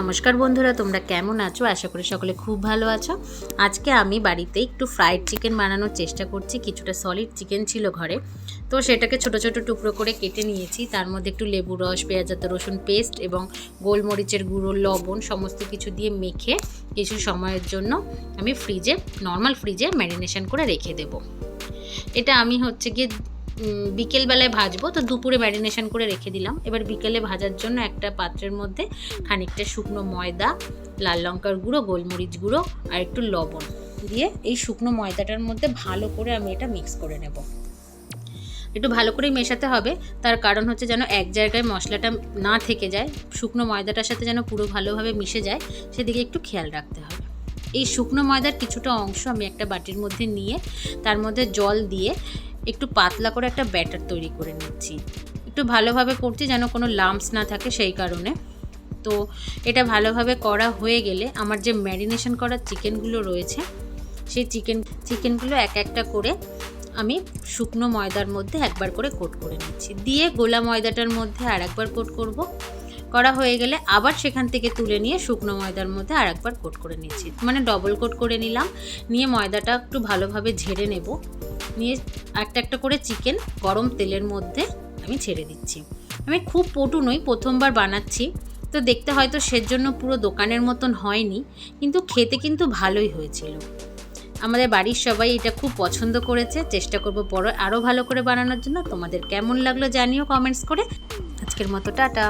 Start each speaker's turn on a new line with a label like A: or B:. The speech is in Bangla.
A: নমস্কার বন্ধুরা, তোমরা কেমন আছো? আশা করি সকলে খুব ভালো আছো। আজকে আমি বাড়িতে একটু ফ্রাইড চিকেন বানানোর চেষ্টা করছি, কিছুটা সলিড চিকেন ছিল ঘরে। তো সেটাকে ছোট ছোট টুকরো করে কেটে নিয়েছি। তার মধ্যে একটু লেবু রস, পেঁয়াজ আদা রসুন পেস্ট এবং গোলমরিচের গুঁড়ো, লবণ সমস্ত কিছু দিয়ে মেখে কিছু সময়ের জন্য আমি ফ্রিজে নর্মাল ফ্রিজে ম্যারিনেশন করে রেখে দেবো। এটা আমি হচ্ছে গিয়ে বিকেলবেলায় ভাজবো, তো দুপুরে ম্যারিনেশন করে রেখে দিলাম। এবার বিকেলে ভাজার জন্য একটা পাত্রের মধ্যে খানিকটা শুকনো ময়দা, লাল লঙ্কার গুঁড়ো, গোলমরিচ গুঁড়ো আর একটু লবণ দিয়ে এই শুকনো ময়দাটার মধ্যে ভালো করে আমি এটা মিক্স করে নেব। একটু ভালো করেই মেশাতে হবে, তার কারণ হচ্ছে যেন এক জায়গায় মশলাটা না থেকে যায়, শুকনো ময়দাটার সাথে যেন পুরো ভালোভাবে মিশে যায়, সেদিকে একটু খেয়াল রাখতে হবে। এই শুকনো ময়দার কিছুটা অংশ আমি একটা বাটির মধ্যে নিয়ে তার মধ্যে জল দিয়ে একটু পাতলা করে একটা ব্যাটার তৈরি করে নিচ্ছি। একটু ভালোভাবে করছি যেন কোনো লাম্পস না থাকে সেই কারণে। তো এটা ভালোভাবে করা হয়ে গেলে আমার যে ম্যারিনেশন করা চিকেনগুলো রয়েছে, সেই চিকেন, চিকেনগুলো এক একটা করে আমি শুকনো ময়দার মধ্যে একবার করে কোট করে নিচ্ছি। দিয়ে গোলা ময়দাটার মধ্যে আর একবার কোট করব। করা হয়ে গেলে আবার সেখান থেকে তুলে নিয়ে শুকনো ময়দার মধ্যে আর একবার কোট করে নিচ্ছি। মানে ডবল কোট করে নিলাম। নিয়ে ময়দাটা একটু ভালোভাবে ঝেড়ে নেব। নিয়ে একটা একটা করে চিকেন গরম তেলের মধ্যে আমি ছেড়ে দিচ্ছি। আমি খুব পটু নই, প্রথমবার বানাচ্ছি। তো দেখতে হয়তো সেজন্য পুরো দোকানের মতন হয়নি, কিন্তু খেতে কিন্তু ভালোই হয়েছিল। আমাদের বাড়ির সবাই এটা খুব পছন্দ করেছে। চেষ্টা করব পরে আরও ভালো করে বানানোর জন্য। তোমাদের কেমন লাগল জানিও কমেন্টস করে। আজকের মতো, টাটা।